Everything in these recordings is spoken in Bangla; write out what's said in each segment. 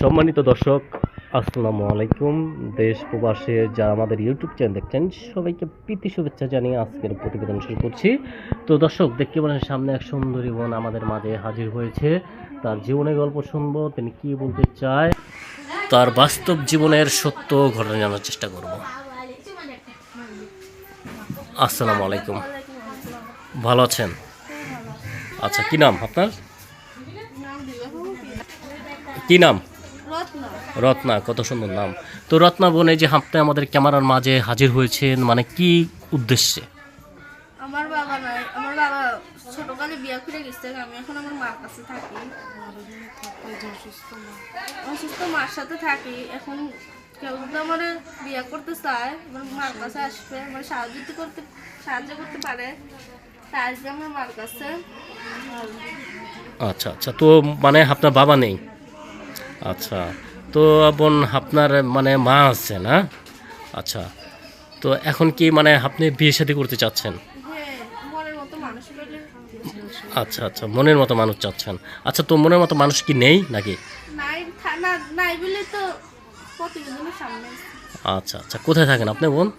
সম্মানিত দর্শক, আসসালামু আলাইকুম। দেশ প্রবাসে যারা আমাদের ইউটিউব চ্যানেল দেখছেন, সবাইকে প্রীতি শুভেচ্ছা জানিয়ে আজকের প্রতিবেদন শুরু করছি। তো দর্শক, দেখতে পারেন সামনে এক সুন্দরী বোন আমাদের মাঝে হাজির হয়েছে। তার জীবনের গল্প শুনব, তিনি কি বলতে চায়, তার বাস্তব জীবনের সত্য ঘটনা জানার চেষ্টা করব। আসসালামু আলাইকুম। ভালো আছেন? আচ্ছা কি নাম আপনার? কি নাম? রত্ন। রত্না কত সুন্দর নাম। তো রত্না বোন এই যে আপনি আমাদের ক্যামেরার মাঝে হাজির হয়েছেন মানে কি উদ্দেশ্যে? আমার বাবা নাই আমার বাবা ছোটকালে বিয়া করে গেছে আমি এখন আমার মার কাছে থাকি। অসুস্থ মার সাথে থাকি এখন কেউ যদি আমার বিয়া করতে চায় আমার মার কাছে আসবে আমার সাহায্য করতে সাহায্য করতে পারে আসবে আমার মার কাছে। আচ্ছা আচ্ছা তো মানে আপনার বাবা নেই? আচ্ছা। তো বোন আপনার মানে মা আছে না আচ্ছা। তো এখন কি মানে আপনি বিয়ে শাদী করতে চাচ্ছেন? হ্যাঁ আচ্ছা আচ্ছা মনের মতো মানুষ চাচ্ছেন। আচ্ছা তো মনের মতো মানুষ কি নেই নাকি। আচ্ছা আচ্ছা কোথায় থাকেন আপনি বোন?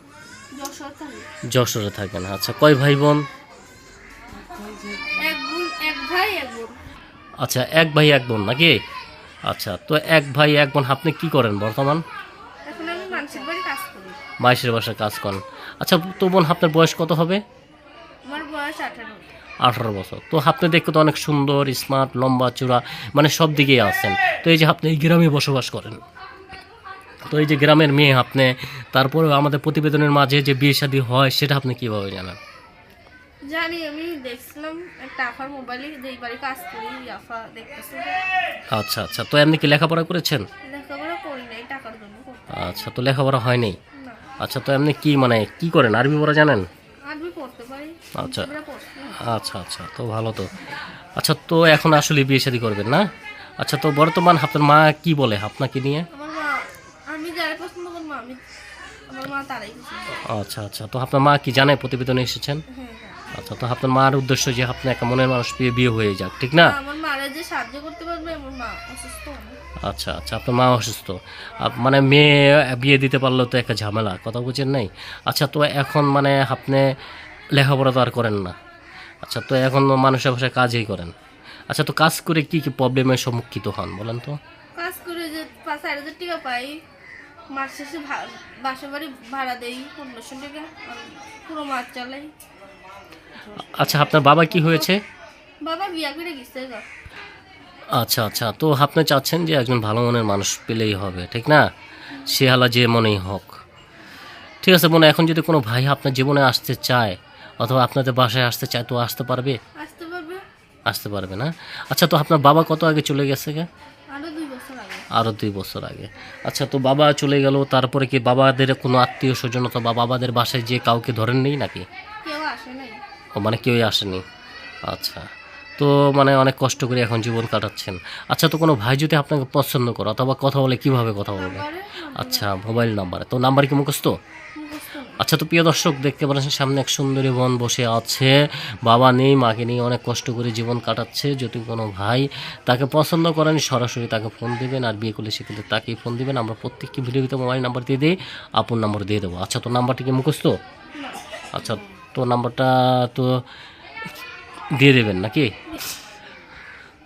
যশোরে থাকেন আচ্ছা কয় ভাই বোন? এক এক ভাই এক বোন। আচ্ছা এক ভাই এক বোন নাকি? আচ্ছা তো এক ভাই এক বোন আপনি কি করেন বর্তমান? এখন আমি মানুষের বাড়ি কাজ করি। বাইশের বাসায় কাজ করেন। আচ্ছা তো বোন আপনার বয়স কত হবে? আমার বয়স আঠারো। আঠারো বছর। তো আপনি দেখতে তো অনেক সুন্দর স্মার্ট লম্বা চূড়া মানে সব দিকেই আছেন। তো এই যে আপনি এই গ্রামে বসবাস করেন। তো এই যে গ্রামের মেয়ে আপনি তারপরে আমাদের প্রতিবেদনের মাঝে যে বিয়ে শাদী হয় সেটা আপনি কীভাবে জানেন? জানি আমি দেখছিলাম একটা আফার মোবাইলে যেই বাড়ি কাজ করি আফা দেখতেছি। আচ্ছা আচ্ছা। তো এমনি কি লেখাপড়া করেছেন? লেখাপড়া করি নাই টাকার জন্য আচ্ছা তো লেখাপড়া হয়নি না। আচ্ছা তো এমনি কি মানে কি করেন? আরবি পড়া জানেন? আরবি পড়তে পারি। আচ্ছা। আচ্ছা আচ্ছা তো ভালো তো। আচ্ছা তো এখন আসলে বিয়ে শাদী করবেন না? আচ্ছা তো বর্তমান আপনার মা কি বলে আপনাকে নিয়ে? আমি যারা পছন্দ করব আমি আমার মা তারাই আচ্ছা আচ্ছা। তো আপনার মা কি জানে প্রতিবেদনে এসেছেন? হ্যাঁ হ্যাঁ। আচ্ছা তো আপনার মার উদ্দেশ্য যে আপনি একটা মনের মানুষ পেয়ে বিয়ে হয়ে যাক ঠিক না? আমার মারা যে সাহায্য করতে পারবে আমার মা অসুস্থ। আচ্ছা আচ্ছা আপনার মা অসুস্থ। মানে মেয়ে বিয়ে দিতে পারলেও তো একটা ঝামেলা কথা বুঝেন নাই? আচ্ছা তো এখন মানে আপনি লেখাপড়া তো আর করেন না। আচ্ছা তো এখন মানুষের ভাষায় কাজই করেন। আচ্ছা তো কাজ করে কি কি প্রবলেমের সম্মুখীন হন বলেন তো? কাজ করে যে পাঁচ চার হাজার টাকা পাই। মাস শেষে বাসা বাড়ি ভাড়া দেই পনেরোশো টাকা। পুরো মাছ চালাই। আচ্ছা আপনার বাবা কি হয়েছে? বাবা বিয়া করে গেছে আচ্ছা আচ্ছা তো আপনি চাচ্ছেন যে একজন ভালো মনের মানুষ পেলেই হবে ঠিক না? সে হালা যে মনেই হোক। ঠিক আছে মনে এখন যদি কোনো ভাই আপনার জীবনে আসতে চায় অথবা আপনাদের বাসায় আসতে চায় তো আসতে পারবে? আসতে পারবে। আসতে পারবে না? আচ্ছা তো আপনার বাবা কত আগে চলে গেছে গে? আরও দুই বছর আগে। আরও দুই বছর আগে। আচ্ছা তো বাবা চলে গেল তারপরে কি বাবাদের কোনো আত্মীয় স্বজন অথবা বাবাদের বাসায় যে কাউকে ধরেন নেই নাকি? কেউ আসে নাই। ও মানে কেউই আসেনি। আচ্ছা। তো মানে অনেক কষ্ট করে এখন জীবন কাটাচ্ছেন। আচ্ছা তো কোনো ভাই যদি আপনাকে পছন্দ করে অথবা কথা বলে কীভাবে কথা বলবে? আচ্ছা মোবাইল নাম্বার। তো নাম্বার কি মুখস্থ? মুখস্থ। আচ্ছা তো প্রিয় দর্শক দেখতে পাচ্ছেন সামনে এক সুন্দরী বোন বসে আছে। বাবা নেই মাকে নিয়ে অনেক কষ্ট করে জীবন কাটাচ্ছে। যদি কোনো ভাই তাকে পছন্দ করেন সরাসরি তাকে ফোন দিবেন আর বিয়ে করলে সেক্ষেত্রে তাকেই ফোন দিবেন। আমরা প্রত্যেকটি ভিডিওতে মোবাইল নাম্বার দিয়ে দিই আপন নাম্বার দিয়ে দেবো। আচ্ছা তো নাম্বারটি কি মুখস্থ? না। আচ্ছা তো নাম্বারটা তো দিয়ে দেবেন নাকি?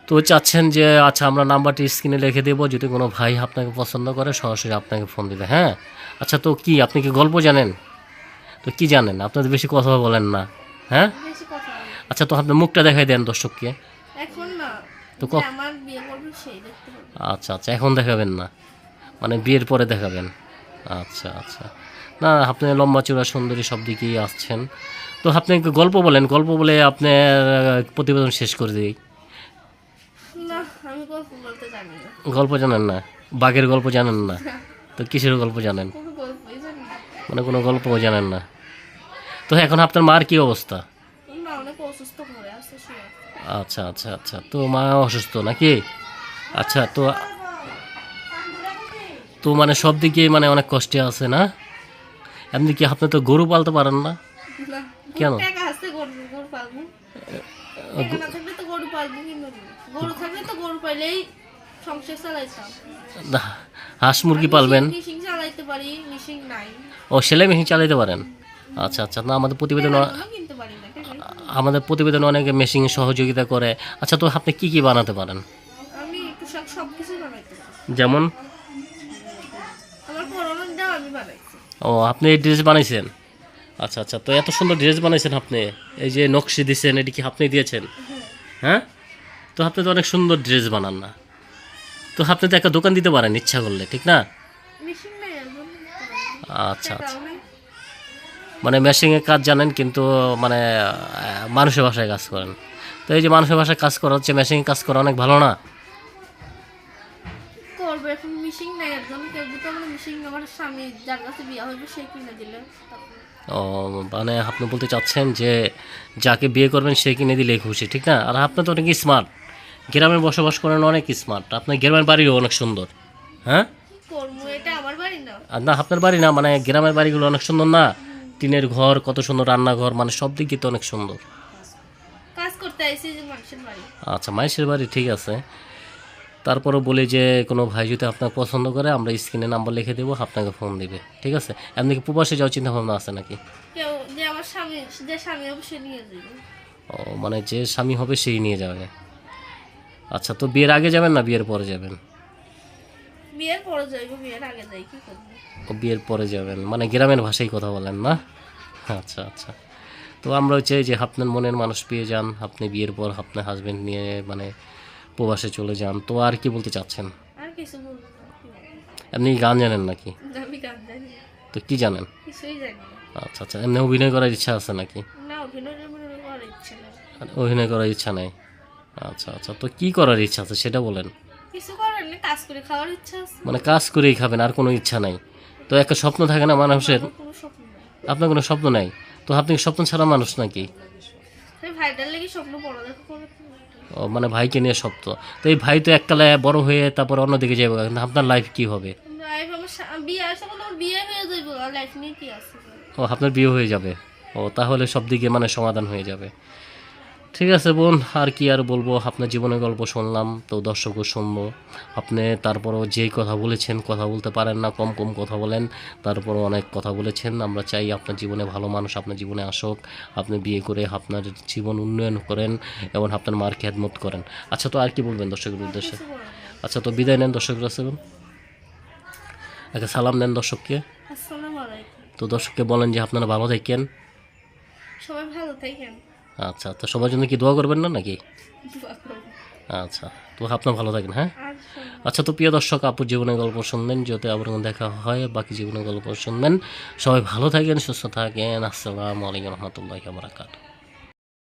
তো চাচ্ছেন যে আচ্ছা আমরা নাম্বারটি স্ক্রিনে লিখে দেবো যদি কোনো ভাই আপনাকে পছন্দ করে সরাসরি আপনাকে ফোন দিবে হ্যাঁ? আচ্ছা তো কি আপনি কি গল্প জানেন? তো কি জানেন? আপনাদের বেশি কথা বলেন না হ্যাঁ। আচ্ছা তো আপনি মুখটা দেখাই দেন দর্শককে। তো আচ্ছা আচ্ছা এখন দেখাবেন না। মানে বিয়ের পরে দেখাবেন। আচ্ছা আচ্ছা। না আপনি লম্বা চূড়া সুন্দরী সব দিকেই আসছেন। তো আপনি একটু গল্প বলেন গল্প বলে আপনার প্রতিবেদন শেষ করে দিই। গল্প গল্প জানেন না? বাঘের গল্প জানেন না? তো কিসের গল্প জানেন? মানে কোনো গল্পও জানেন না? তো এখন আপনার মার কি অবস্থা? আচ্ছা আচ্ছা আচ্ছা। তো মা অসুস্থ নাকি? আচ্ছা তো তো মানে সব দিকে মানে অনেক কষ্টে আছে না? এমনি কি আপনি তো গরু পালতে পারেন না? কেন? হাঁস মুরগি পালবেন? ও সেলাই মেশিন চালাইতে পারেন? আচ্ছা আচ্ছা না আমাদের প্রতিবেদন? আমাদের প্রতিবেদন অনেকে মেশিন সহযোগিতা করে। আচ্ছা তো আপনি কি কি বানাতে পারেন? যেমন? ও আপনি এই ড্রেস বানাইছেন? আচ্ছা আচ্ছা তো এত সুন্দর ড্রেস বানাইছেন আপনি। এই যে নকশি দিয়েছেন এটি কি আপনি দিয়েছেন? হ্যাঁ? তো আপনি তো অনেক সুন্দর ড্রেস বানান না। তো আপনি তো একটা দোকান দিতে পারেন ইচ্ছা করলে ঠিক না? আচ্ছা আচ্ছা। মানে মেশিংয়ের কাজ জানেন কিন্তু মানে মানুষের ভাষায় কাজ করেন। তো এই যে মানুষের ভাষায় কাজ করা হচ্ছে মেশিংয়ে কাজ করা অনেক ভালো না? স্বামী যার কাছে বিয়ে হইবে সে কিনে দিলে। ও মানে আপনি বলতে চাচ্ছেন যে যাকে বিয়ে করবেন সে কিনে দিলেই খুশি ঠিক না? আর আপনি তো অনেক স্মার্ট গ্রামে বসবাস করেন অনেক স্মার্ট আপনার গ্রামের বাড়িও অনেক সুন্দর হ্যাঁ? না। আপনার বাড়ি না মানে গ্রামের বাড়িগুলো অনেক সুন্দর না? টিনের ঘর কত সুন্দর রান্নাঘর মানে সব দিক দিয়ে তো অনেক সুন্দর। আচ্ছা মাইশের বাড়ি ঠিক আছে। তারপরও বলি যে কোনো ভাই যদি আপনার পছন্দ করে আমরা স্ক্রিনে নাম্বার লিখে দেবো আপনাকে ফোন দিবে ঠিক আছে? এমনি কি প্রবাসে যাওয়ার চিন্তা ভাবনা আছে নাকি? আমার স্বামী যে স্বামী হবে সে নিয়ে যাবে। ও মানে যে স্বামী হবে সেই নিয়ে যাবে। আচ্ছা তো বিয়ের আগে যাবেন না বিয়ের পরে যাবেন? বিয়ের পরে যাইবো বিয়ের আগে যাই কি করব? ও বিয়ের পরে যাবেন মানে গ্রামের ভাষায় কথা বলেন না? আচ্ছা আচ্ছা। তো আমরা চাই যে আপনার মনের মানুষ পেয়ে যান আপনি বিয়ের পর আপনার হাজবেন্ড নিয়ে মানে প্রবাসে চলে যান তো আর কি বলতে চাচ্ছেন? আপনি গান জানেন নাকি? তো কি জানেন? আচ্ছা আচ্ছা এমনি অভিনয় করার ইচ্ছা আছে নাকি? অভিনয় করার ইচ্ছে নেই। আচ্ছা আচ্ছা তো কি করার ইচ্ছা আছে সেটা বলেন। মানে কাজ করেই খাবেন আর কোনো ইচ্ছা নাই। তো একটা স্বপ্ন থাকে না মানুষের? আপনার কোনো স্বপ্ন নাই? তো আপনি স্বপ্ন ছাড়া মানুষ নাকি? ও মানে ভাইকে নিয়ে স্বপ্ন। তো এই ভাই তো এককালে বড় হয়ে তারপর অন্যদিকে যাবে কিন্তু আপনার লাইফ কি হবে? যাইব ও আপনার বিয়ে হয়ে যাবে। ও তাহলে সব দিকে মানে সমাধান হয়ে যাবে। ঠিক আছে বোন আর কি আর বলব? আপনার জীবনের গল্প শুনলাম তো দর্শকও শুনব। আপনি তারপরও যেই কথা বলেছেন কথা বলতে পারেন না কম কম কথা বলেন। তারপরও অনেক কথা বলেছেন। আমরা চাই আপনার জীবনে ভালো মানুষ আপনার জীবনে আসুক। আপনি বিয়ে করে আপনার জীবন উন্নয়ন করেন এবং আপনার মার খেদমত করেন। আচ্ছা তো আর কি বলবেন দর্শকের উদ্দেশ্যে। আচ্ছা তো বিদায় নেন দর্শকরা সেবেন আচ্ছা সালাম নেন দর্শককে। তো দর্শককে বলেন যে আপনারা ভালো থাকেন। সবাই ভালো থাকেন। আচ্ছা তো সবার জন্য কি দোয়া করবেন না নাকি? আচ্ছা তো আপনার ভালো থাকেন হ্যাঁ? আচ্ছা তো প্রিয় দর্শক আপুর জীবনের গল্প শুনবেন যাতে আবার দেখা হয় বাকি জীবনের গল্প শুনবেন। সবাই ভালো থাকেন সুস্থ থাকেন। আসসালামু আলাইকুম রহমতুল্লাহ বারাকাতুহ।